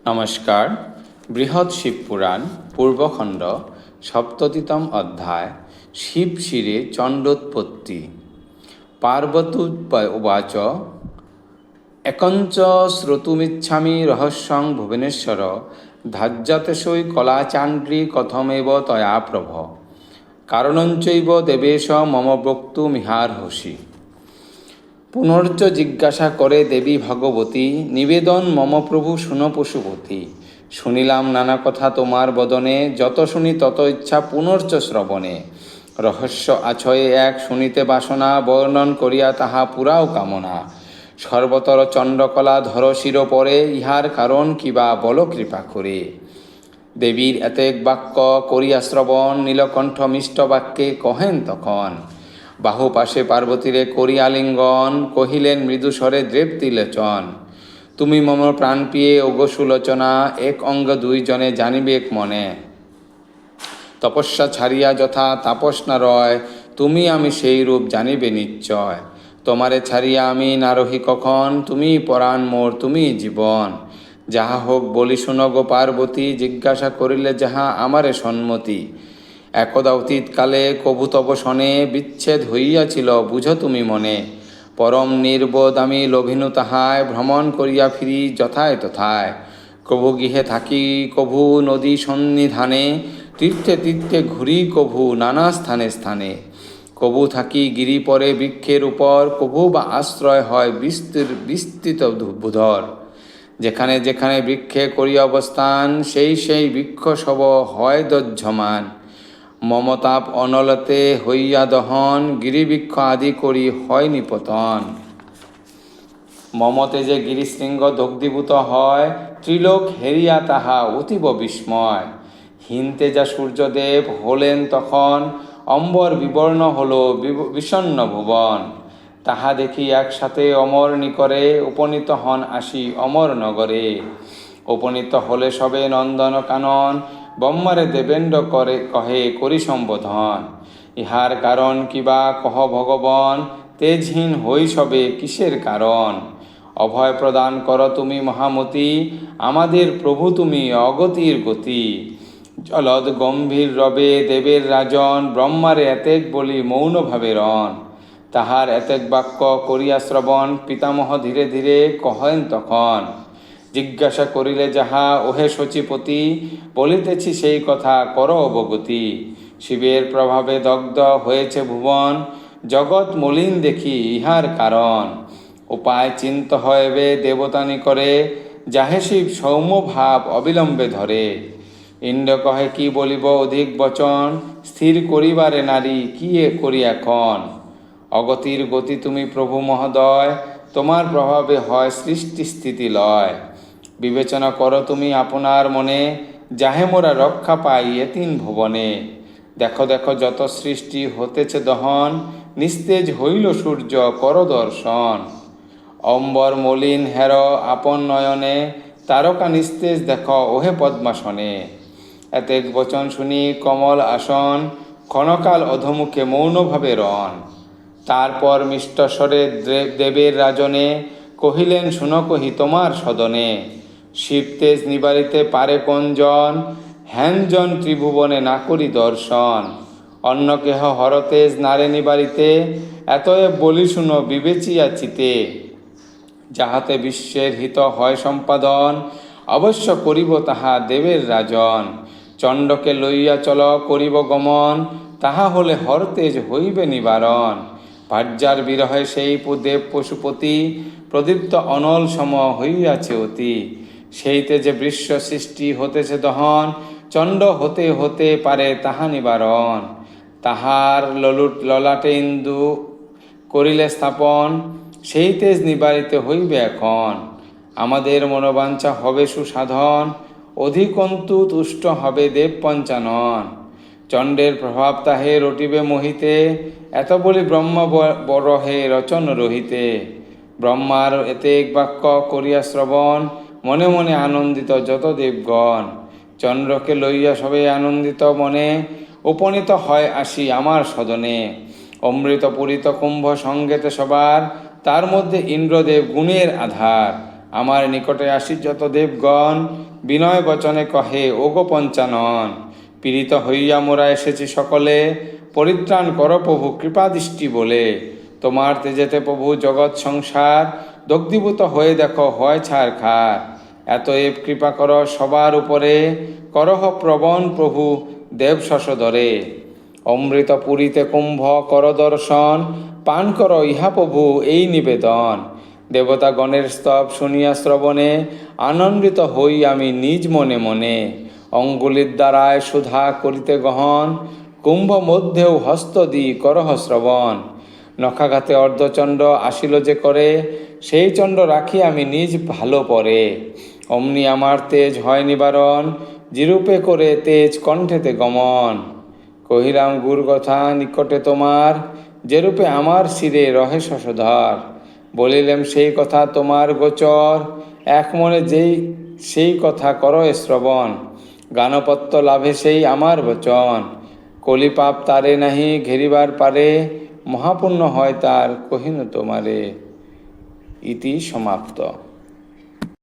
নমস্কার। বৃহৎ শিবপুরাণ পূর্বখণ্ড, সপ্ততিতম অধ্যায়, শিব শিরে চণ্ডোৎপত্তি। পার্বতুবাচ একঞ্চ শ্রোতুমিচ্ছামি রহস্যং ভুবনেশ্বর ধার্যতেশৈ কলাচাণ্ড্রী কথমেব তয়া প্রভ। কারণঞ্চৈব দেবেশ মম বক্তুমিহার্হসি পুনর্চ জিজ্ঞাসা করে দেবী ভগবতী, নিবেদন মম প্রভু শুন পশুপতি। শুনিলাম নানা কথা তোমার বদনে, যত শুনি তত ইচ্ছা পুনর্চ শ্রবণে। রহস্য আছয়ে এক শুনিতে বাসনা, বর্ণন করিয়া তাহা পুরাও কামনা। সর্বতর চণ্ডকলা ধর শির পরে, ইহার কারণ কিবা বল কৃপা করে। দেবীর এতেক বাক্য করিয়া শ্রবণ, নীলকণ্ঠ মিষ্ট বাক্যে কহেন তখন বাহু পাশে পার্বতীরে করিয়া লিঙ্গন কহিলেন, মৃদুস্বরে দ্রেপ্তি লেচন। তুমি মম প্রাণ পিয়ে ওগসুলোচনা এক অঙ্গ দুইজনে জানিবেক মনে। তপস্যা ছাড়িয়া যথা তাপস রয়, তুমি আমি সেই রূপ জানিবে নিশ্চয়। তোমারে ছাড়িয়া আমি না রহি কখন, তুমি পরাণ মোর, তুমি জীবন। যাহা হোক বলি শুনো গো পার্বতী, জিজ্ঞাসা করিলে যাহা আমারে সম্মতি। একদা অতীতকালে কবুতব শনে বিচ্ছেদ হইয়াছিল, বুঝ তুমি মনে। পরম নির্বোধ আমি লভিনু তাহায়, ভ্রমণ করিয়া ফিরি যথায় তথায়। কভু গৃহে থাকি, কভু নদী সন্নিধানে, তীর্থে তীর্থে ঘুরি কভু নানা স্থানে স্থানে। কবু থাকি গিরি পরে বৃক্ষের উপর, কভু বা আশ্রয় হয় বিস্তৃত বিস্তৃত বুধর যেখানে যেখানে বৃক্ষে করি অবস্থান, সেই সেই বৃক্ষ সব হয় দজ্জমান মমতাপ অনলতে হইয়া দহন, গিরিবৃক্ষ আদি করি হয় নিপতন। মমতে যে গিরিশৃঙ্গ দগ্ধীভূত হয়, ত্রিলোক হেরিয়া তাহা অতীব বিস্ময়। হিনতে যা সূর্যদেব হলেন তখন, অম্বর বিবর্ণ হল বিষণ্ণ ভুবন। তাহা দেখি একসাথে অমর নিকরে উপনীত হন আসি অমর নগরে। উপনীত হলে সবে নন্দন কানন ব্রহ্মারে দেবেন্দ্র করে, কহে, করি সম্বোধন। ইহার কারণ কিবা কহ ভগবান? তেজহীন হই সবে কিসের কারণ? অভয় প্রদান কর তুমি মহামতি, আমাদের প্রভু তুমি অগতির গতি। জলদ গম্ভীর রবে দেবের রাজন, ব্রহ্মারে এতেক বলি মৌনভাবে রন তাহার এতেক বাক্য করিয়া শ্রবণ, পিতামহ ধীরে ধীরে কহেন তখন। জিজ্ঞাসা করিলে যাহা ওহে শচীপতি, বলিতেছি সেই কথা, কর অবগতি। শিবের প্রভাবে দগ্ধ হয়েছে ভুবন, জগৎ মলিন দেখি ইহার কারণ। উপায় চিন্ত হইবে দেবতানি করে, যাহে শিব সৌম্য ভাব অবিলম্বে ধরে। ইন্দ্র কহে, কি বলিব অধিক বচন? স্থির করিবারে নারী, কি এ করি এখন অগতির গতি তুমি প্রভু মহোদয়, তোমার প্রভাবে হয় সৃষ্টি স্থিতি লয়। বিবেচনা করো তুমি আপনার মনে, যাহে মোরা রক্ষা পাই এ তিন ভুবনে। দেখো দেখো, যত সৃষ্টি হতেছে দহন, নিস্তেজ হইল সূর্য কর দর্শন অম্বর মলিন হের আপন নয়নে, তারকা নিস্তেজ দেখ ওহে পদ্মাসনে। এতেক বচন শুনি কমল আসন, ক্ষণকাল অধমুখে মৌনভাবে রন। তারপর মিষ্টস্বরে দেবের রাজনে, কহিলেন, শুনো কহি তোমার সদনে। শিব তেজ নিবারিতে পারে কোন জন হ্যানজন ত্রিভুবনে না করি দর্শন। অন্য কেহ হরতেজ নারে নিবারিতে এতএ বলি শুনো বিবেচিয়া চিতে। যাহাতে বিশ্বের হিত হয় সম্পাদন, অবশ্য করিব তাহা দেবের রাজন। চণ্ডকে লইয়া চল, করিব গমন, তাহা হলে হরতেজ হইবে নিবারণ। ভার্যার বিরহে সেই দেব পশুপতি, প্রদীপ্ত অনল সম হইয়াছে অতি। সেইতে যে বৃশ্ব সৃষ্টি হতেছে দহন, চণ্ড হতে হতে পারে তাহা নিবারণ। তাহার ললুট ললাটে ইন্দু করিলে স্থাপন, সেই তেজ নিবারিতে হইবে এখন। আমাদের মনোবাঞ্ছা হবে সুসাধন অধিকন্তু তুষ্ট হবে দেব পঞ্চানন। চণ্ডের প্রভাব তাহে রটিবে মোহিতে, এত বলি ব্রহ্ম বরহে রচন রহিতে। ব্রহ্মার এতেক বাক্য করিয়া শ্রবণ মনে মনে আনন্দিত যত দেবগণ। চন্দ্রকে লইয়া সবে আনন্দিত মনে উপনীত হয় আসি আমার সদনে অমৃত পুরিত কুম্ভ সঙ্গেতে সবার, তার মধ্যে ইন্দ্রদেব গুণের আধার। আমার নিকটে আসি যত দেবগণ, বিনয় বচনে কহে, ওগো পঞ্চানন, পীড়িত হইয়া মোরা এসেছি সকলে, পরিত্রাণ কর প্রভু কৃপাদৃষ্টি বলে। তোমার তেজেতে প্রভু জগৎ সংসার, দগ্ধীভূত হয়ে দেখো, হয় ছাড় খার এতএব কৃপা কর সবার উপরে। করহ প্রবণ প্রভু দেব শশধরে অমৃত পুরীতে কুম্ভ কর দর্শন, পান কর ইহা প্রভু এই নিবেদন। দেবতা গণের স্তব শুনিয়া শ্রবণে, আনন্দিত হই আমি নিজ মনে মনে। অঙ্গুলির দ্বারায় সুধা করিতে গহন, কুম্ভ মধ্যেও হস্ত দি করহ শ্রবণ। নখাঘাতে অর্ধচণ্ড আসিল যে করে, সেই চণ্ড রাখি আমি নিজ ভালো পরে। অমনি আমার তেজ হয় নিবারণ জিরূপে করে তেজ কণ্ঠেতে গমন। কহিরাম গুর কথা নিকটে তোমার, যেরূপে আমার শিরে রহে শশধর। বলিলেম সেই কথা তোমার গোচর, এক মনে যেই, সেই কথা কর শ্রবণ। গানপত্য লাভে সেই আমার বচন। কলিপাপ তারে নাহি ঘেরিবার পারে মহাপুণ্য হয় তার কহিনু তোমারে। ইতি সমাপ্ত।